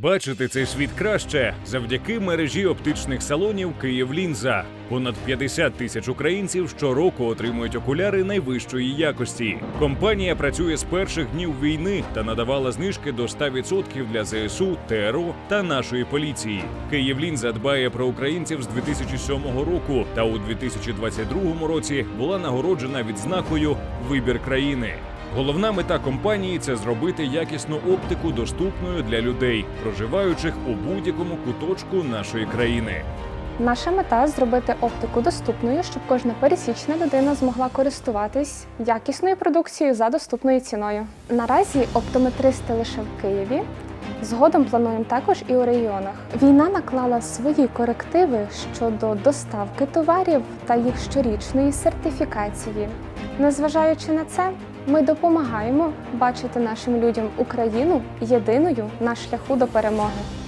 Бачити цей світ краще завдяки мережі оптичних салонів Київлінза. Понад 50 тисяч українців щороку отримують окуляри найвищої якості. Компанія працює з перших днів війни та надавала знижки до 100% для ЗСУ, ТРО та нашої поліції. Київлінза дбає про українців з 2007 року та у 2022 році була нагороджена відзнакою Вибір країни. Головна мета компанії це зробити якісну оптику доступною для людей, проживаючих у будь-якому куточку нашої країни. Наша мета зробити оптику доступною, щоб кожна пересічна людина змогла користуватись якісною продукцією за доступною ціною. Наразі оптометристи лише в Києві. Згодом плануємо також і у регіонах. Війна наклала свої корективи щодо доставки товарів та їх щорічної сертифікації. Незважаючи на це, ми допомагаємо бачити нашим людям Україну єдиною на шляху до перемоги.